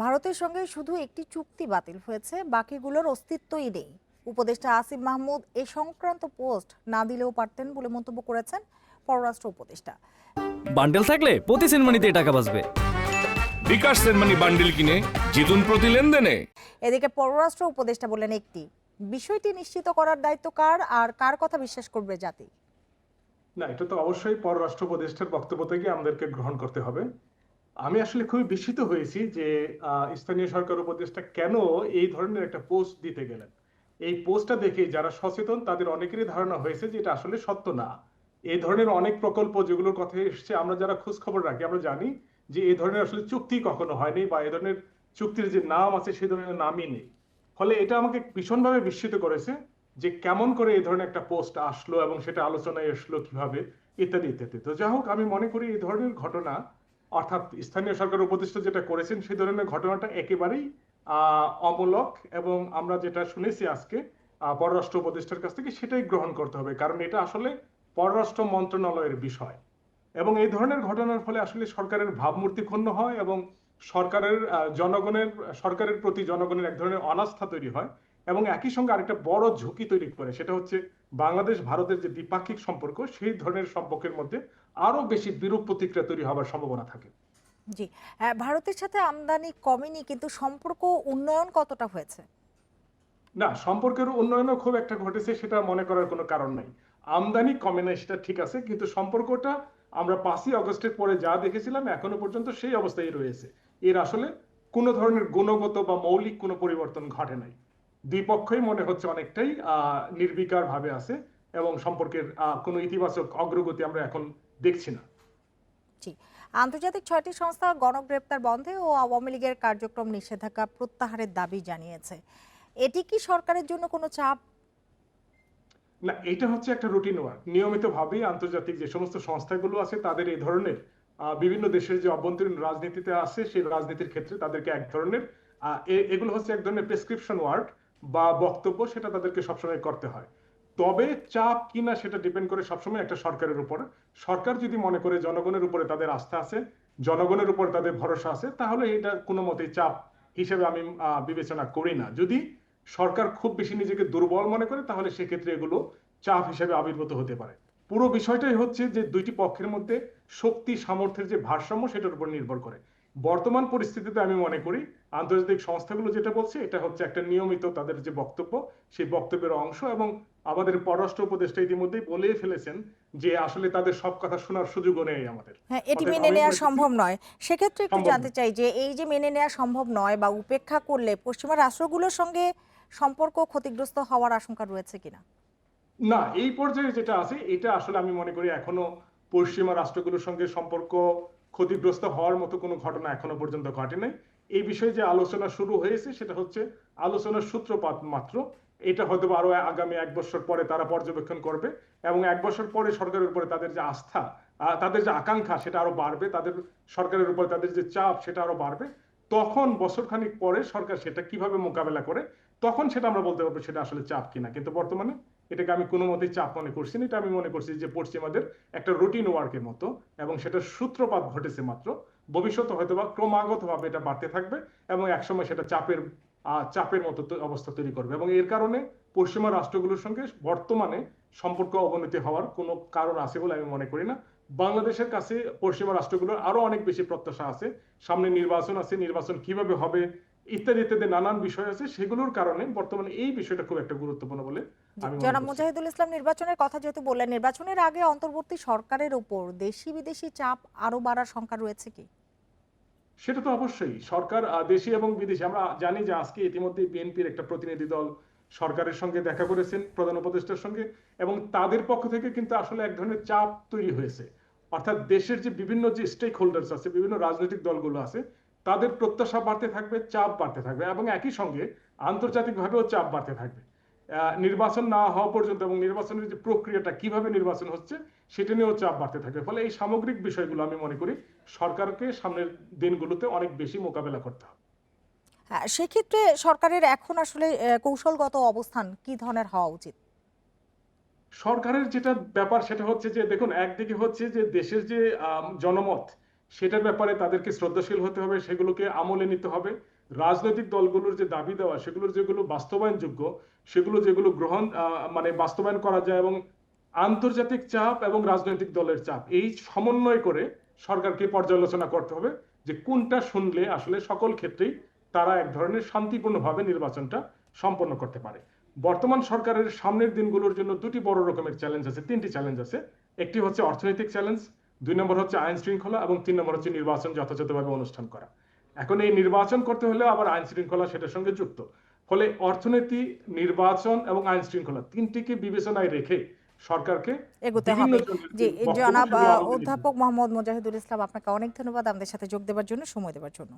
ভারতের সঙ্গে শুধু একটি চুক্তি বাতিল হয়েছে বাকিগুলোর অস্তিত্বই নেই। উপদেষ্টা আসিফ মাহমুদ এ সংক্রান্ত পোস্ট না দিলেও পারতেন বলে মন্তব্য করেছেন পররাষ্ট্র উপদেষ্টা। বান্ডেল থাকলে প্রতি সেনমানিতে টাকা বাঁচবে। বিকাশ সেনমানি বান্ডিল কিনে জিতুন প্রতি লেনদেনে। এদিকে পররাষ্ট্র উপদেষ্টা বললেন একটি বিষয়টি নিশ্চিত করার দায়িত্ব কার আর কার কথা বিশ্বাস করবে জাতি? না এটা তো অবশ্যই পররাষ্ট্র উপদেষ্টার বক্তব্য থেকে আমাদেরকে গ্রহণ করতে হবে। আমি আসলে খুবই বিস্মিত হয়েছি যে স্থানীয় সরকার উপদেষ্টা কেন এই ধরনের একটা পোস্ট দিতে গেলেন? এই পোস্টটা দেখে যারা সচেতন, তাদের অনেকেরই ধারণা হয়েছে যে এটা আসলে সত্য না। এই ধরনের অনেক প্রকল্প যেগুলোর কথা এসছে, আমরা যারা খোঁজ খবর রাখি, আমরা জানি যে এই ধরনের আসলে চুক্তি কখনো হয়নি বা এই ধরনের চুক্তির যে নাম আছে সেই ধরনের নামই নেই। ফলে এটা আমাকে ভীষণভাবে বিস্মিত করেছে যে কেমন করে এই ধরনের একটা পোস্ট আসলো এবং সেটা আলোচনায় এসলো কীভাবে, ইত্যাদি ইত্যাদি। তো যাই হোক, আমি মনে করি এই ধরনের ঘটনা অর্থাৎ স্থানীয় সরকার উপদেষ্টা যেটা করেছেন, সেই ধরনের ঘটনাটা একেবারেই অমূলক এবং আমরা যেটা শুনেছি আজকে পররাষ্ট্র উপদেষ্টার কাছ থেকে সেটাই গ্রহণ করতে হবে। কারণ এটা আসলে পররাষ্ট্র মন্ত্রণালয়ের বিষয়। এবং এই ধরনের ঘটনার ফলে আসলে সরকারের ভাবমূর্তি ক্ষুণ্ণ হয় এবং সরকারের জনগণের, সরকারের প্রতি জনগণের এক ধরনের অনাস্থা তৈরি হয় এবং একই সঙ্গে আরেকটা বড় ঝুঁকি তৈরি করে। সেটা হচ্ছে বাংলাদেশ ভারতের যে দ্বিপাক্ষিক সম্পর্ক, সেই ধরনের সম্পর্কের মধ্যে আরও বেশি বিরূপ প্রতিক্রিয়া তৈরি হওয়ার সম্ভাবনা থাকে। জি আহ, ভারতের সাথে আমদানি কমেনি কিন্তু সম্পর্ক উন্নয়ন কতটা হয়েছে? না সম্পর্কের উন্নয়নও খুব একটা ঘটেছে সেটা মনে করার কোনো কারণ নাই। আমদানি কমে না সেটা ঠিক আছে কিন্তু সম্পর্কটা আমরা পাঁচই আগস্টের পরে যা দেখেছিলাম এখনও পর্যন্ত সেই অবস্থায় রয়েছে। এর আসলে কোনো ধরনের গুণগত বা মৌলিক কোনো পরিবর্তন ঘটে নাই। দুই পক্ষই মনে হচ্ছে অনেকটাই আহ নির্বিকার ভাবে আছে এবং সম্পর্কের আহ, কোনো ইতিবাচক অগ্রগতি আমরা এখন দেখছি না। জি আন্তর্জাতিক ছয়টি সংস্থা গণগ্রেপ্তার বন্ধে ও আওয়ামী লীগের কার্যক্রম নিষেধাজ্ঞা প্রত্যাহারের দাবি জানিয়েছে। এটি কি সরকারের জন্য কোনো চাপ? না এটা হচ্ছে একটা রুটিন ওয়ার্ক। নিয়মিত ভাবেই আন্তর্জাতিক যে সমস্ত সংস্থাগুলো আছে তাদের এই ধরনের বিভিন্ন দেশের যে অভ্যন্তরীণ রাজনীতিতে আছে সেই রাজনীতির ক্ষেত্রে তাদেরকে এক ধরনের এগুলো হচ্ছে এক ধরনের প্রেসক্রিপশন ওয়ার্ড বা বক্তব্য সেটা তাদেরকে সবসময় করতে হয়। তবে চাপ কিনা সেটা ডিপেন্ড করে সবসময় একটা সরকারের উপর। সরকার যদি মনে করে জনগণের উপরে তাদের আস্থা আছে, জনগণের উপর তাদের ভরসা আছে, তাহলে এটা কোনো মতেই চাপ হিসেবে আমি বিবেচনা করি না। যদি সরকার খুব বেশি নিজেকে দুর্বল মনে করে, তাহলে সেক্ষেত্রে এগুলো চাপ হিসেবে আবির্ভূত হতে পারে। পুরো বিষয়টাই হচ্ছে যে দুইটি পক্ষের মধ্যে শক্তি, সামর্থ্যের যে ভারসাম্য, সেটার উপর নির্ভর করে। বর্তমান পরিস্থিতিতে আমি মনে করি আন্তর্জাতিক সংস্থাগুলো যেটা বলছে এটা হচ্ছে একটা নিয়মিত তাদের যে বক্তব্য সেই বক্তব্যের অংশ এবং আমাদের পররাষ্ট্র উপদেষ্টা ইতিমধ্যেই বলেই ফেলেছেন যে আসলে তাদের সব কথা শোনার সুযোগও নেই আমাদের। হ্যাঁ এটি মেনে নেওয়া সম্ভব নয়। সেক্ষেত্রে একটু জানতে চাই যে এই যে মেনে নেওয়া সম্ভব নয় বা উপেক্ষা করলে পশ্চিমা রাষ্ট্রগুলোর সঙ্গে সম্পর্ক ক্ষতিগ্রস্ত হওয়ার আশঙ্কা রয়েছে কিনা? না এই পর্যায়ে যেটা আছে এটা আসলে আমি মনে করি এখনও পশ্চিমা রাষ্ট্রগুলোর সঙ্গে সম্পর্ক ক্ষতিগ্রস্ত হওয়ার মতো কোনো ঘটনা এখনও পর্যন্ত ঘটে নাই এই বিষয়ে যে আলোচনা শুরু হয়েছে সেটা হচ্ছে আলোচনার সূত্রপাত মাত্র। এটা হয়তো আরও আগামী এক বছর পরে তারা পর্যবেক্ষণ করবে এবং এক বছর পরে সরকারের উপরে তাদের যে আস্থা তাদের যে আকাঙ্ক্ষা সেটা আরও বাড়বে, তাদের সরকারের উপরে তাদের যে চাপ সেটা আরও বাড়বে। তখন বছরখানিক পরে সরকার সেটা কীভাবে মোকাবেলা করে, তখন সেটা আমরা বলতে পারব সেটা আসলে চাপ কিনা। কিন্তু বর্তমানে এটাকে আমি কোনো মতেই চাপ মনে করছি না, এটা আমি মনে করছি যে পশ্চিমাদের একটা রুটিন ওয়ার্কের মতো এবং সেটার সূত্রপাত ঘটেছে মাত্র। ভবিষ্যতে হয়তো বা ক্রমাগতভাবে এটা বাড়তে থাকবে এবং একসময় সেটা চাপের চাপের মতো অবস্থা তৈরি করবে এবং এর কারণে পশ্চিমা রাষ্ট্রগুলোর সঙ্গে বর্তমানে সম্পর্ক অবনতি হওয়ার কোনো কারণ আছে বলে আমি মনে করি না। বাংলাদেশের কাছে পশ্চিমা রাষ্ট্রগুলোর আরও অনেক বেশি প্রত্যাশা আছে। সামনে নির্বাচন আছে নির্বাচন কীভাবে হবে ইত্যাদি ইত্যাদি নানান বিষয় আছে। সেগুলোর কারণে বর্তমানে এই বিষয়টা খুব একটা গুরুত্বপূর্ণ বলে জনাব মুজাহিদুল ইসলাম নির্বাচনের কথা যেহেতু বললেন নির্বাচনের আগে অন্তর্বর্তী সরকারের উপর দেশি বিদেশি চাপ আরও বাড়ার শঙ্কা রয়েছে কি? সেটা তো অবশ্যই। সরকার দেশি এবং বিদেশি। আমরা জানি যে আজকে ইতিমধ্যে বিএনপির একটা প্রতিনিধি দল সরকারের সঙ্গে দেখা করেছেন, প্রধান উপদেষ্টার সঙ্গে, এবং তাদের পক্ষ থেকে কিন্তু আসলে এক ধরনের চাপ তৈরি হয়েছে। অর্থাৎ দেশের যে বিভিন্ন যে স্টেক হোল্ডার্স আছে, বিভিন্ন রাজনৈতিক দলগুলো আছে, তাদের প্রত্যাশা বাড়তে থাকবে, চাপ বাড়তে থাকবে, এবং একই সঙ্গে আন্তর্জাতিকভাবেও চাপ বাড়তে থাকবে। নির্বাচন না হওয়া পর্যন্ত এবং নির্বাচনের যে প্রক্রিয়াটা কীভাবে নির্বাচন হচ্ছে সেটা নিয়েও চাপ বাড়তে থাকবে। ফলে এই সামগ্রিক বিষয়গুলো আমি মনে করি সরকারকে সামনের দিনগুলোতে অনেক বেশি মোকাবেলা করতে হবে। হ্যাঁ, সেক্ষেত্রে সরকারের এখন আসলে কৌশলগত অবস্থান কি ধরনের হওয়া উচিত? সরকারের যেটা ব্যাপার সেটা হচ্ছে যে দেখুন একদিকে হচ্ছে যে দেশের যে জনমত সেটার ব্যাপারে তাদেরকে শ্রদ্ধাশীল হতে হবে সেগুলোকে আমলে নিতে হবে। রাজনৈতিক দলগুলোর যে দাবি দেওয়া, সেগুলোর যেগুলো বাস্তবায়নযোগ্য, সেগুলো যেগুলো গ্রহণ মানে বাস্তবায়ন করা যায় এবং আন্তর্জাতিক চাপ এবং রাজনৈতিক দলের চাপ, এই সমন্বয় করে সরকারকে পর্যালোচনা করতে হবে যে কোনটা শুনলে আসলে সকল ক্ষেত্রেই তারা এক ধরনের শান্তিপূর্ণভাবে নির্বাচনটা সম্পন্ন করতে পারে। বর্তমান সরকারের সামনের দিনগুলোর জন্য দুটি বড় রকমের চ্যালেঞ্জ আছে, তিনটি চ্যালেঞ্জ আছে। একটি হচ্ছে অর্থনৈতিক চ্যালেঞ্জ দুই নম্বর হচ্ছে আইন শৃঙ্খলা এবং তিন নম্বর হচ্ছে নির্বাচন যথাযথভাবে অনুষ্ঠান করা। এখন এই নির্বাচন করতে হলে আবার আইন শৃঙ্খলা সেটার সঙ্গে যুক্ত। ফলে অর্থনীতি নির্বাচন এবং আইন শৃঙ্খলা তিনটিকে বিবেচনায় রেখে সরকারকে এগোতে হবে। জি জনাব। অধ্যাপক মোহাম্মদ মুজাহিদুল ইসলাম আপনাকে অনেক ধন্যবাদ আমাদের সাথে যোগ দেওয়ার জন্য সময় দেওয়ার জন্য।